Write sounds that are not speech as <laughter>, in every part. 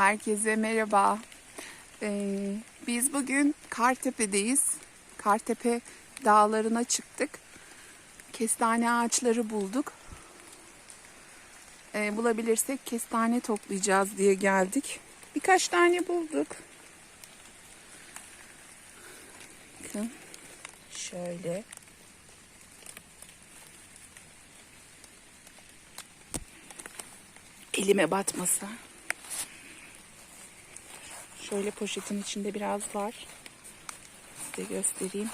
Herkese merhaba. Ee, biz bugün Kartepe'deyiz. Kartepe dağlarına çıktık. Kestane ağaçları bulduk. Ee, bulabilirsek kestane toplayacağız diye geldik. Birkaç tane bulduk. Bakın şöyle. Elime batmasa. Şöyle poşetin içinde biraz var. Size göstereyim.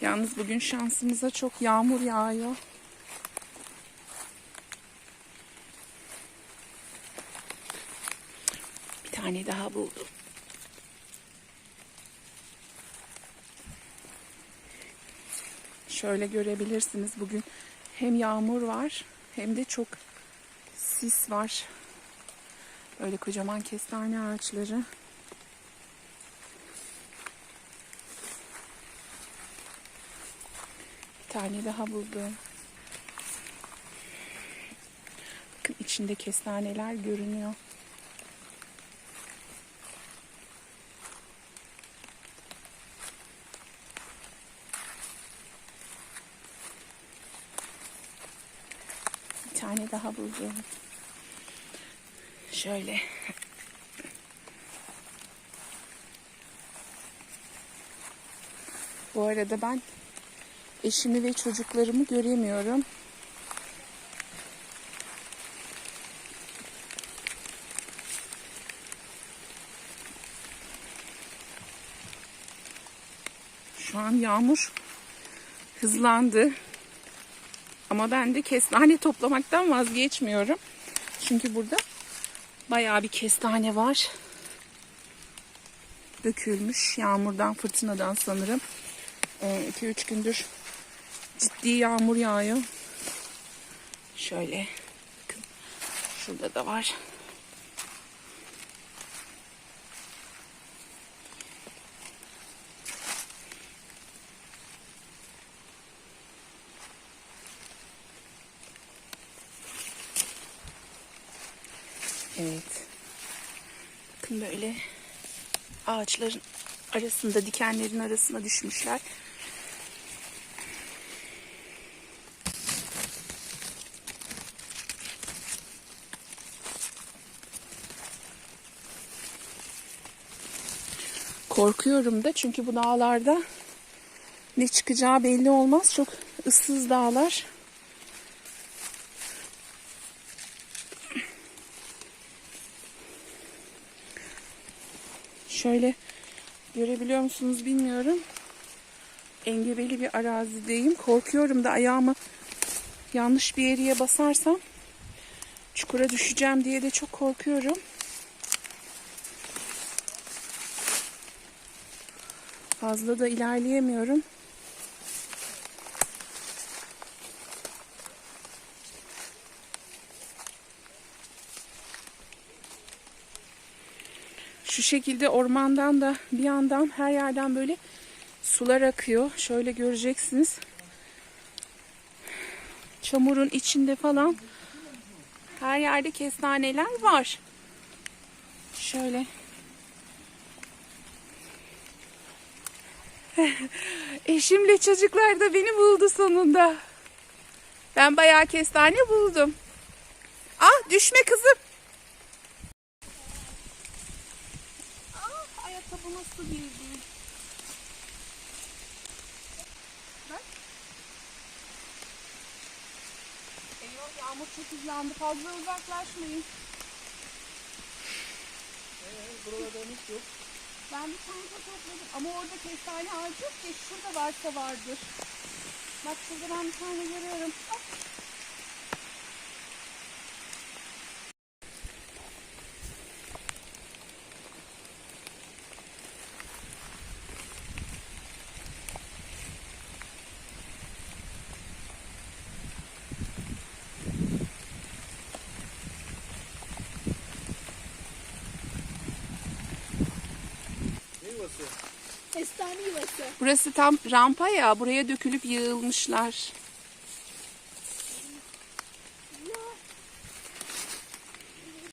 Yalnız bugün şansımıza çok yağmur yağıyor. Bir tane daha buldum. Şöyle görebilirsiniz bugün hem yağmur var hem de çok sis var. Böyle kocaman kestane ağaçları. Bir tane daha buldum. Bakın içinde kestaneler görünüyor. Bir tane daha buldum. Şöyle. Bu arada ben eşimi ve çocuklarımı göremiyorum. Şu an yağmur hızlandı. Ama ben de kestane toplamaktan vazgeçmiyorum. Çünkü burada bayağı bir kestane var. Dökülmüş yağmurdan, fırtınadan sanırım. 2-3 gündür ciddi yağmur yağıyor. Şöyle bakın şurada da var. Evet. Bakın böyle ağaçların arasında, dikenlerin arasına düşmüşler. Korkuyorum da çünkü bu dağlarda ne çıkacağı belli olmaz. Çok ıssız dağlar. Şöyle görebiliyor musunuz bilmiyorum. Engebeli bir arazideyim. Korkuyorum da ayağımı yanlış bir yere basarsam çukura düşeceğim diye de çok korkuyorum. Fazla da ilerleyemiyorum. Şu şekilde ormandan da bir yandan her yerden böyle sular akıyor. Şöyle göreceksiniz. Çamurun içinde falan her yerde kestaneler var. Şöyle. <laughs> Eşimle çocuklar da beni buldu sonunda. Ben bayağı kestane buldum. Ah düşme kızım. Ayakkabıma su girdi. Bak. Eyvah yağmur çok hızlandı. Fazla uzaklaşmayın. Buralarda hiç yok. Ben bir çanta topladım ama orada kestane ağacı yok ki. Şurada varsa vardır. Bak şurada ben bir tane görüyorum. Hop. Kestane yuvası. Burası tam rampa ya. Buraya dökülüp yığılmışlar.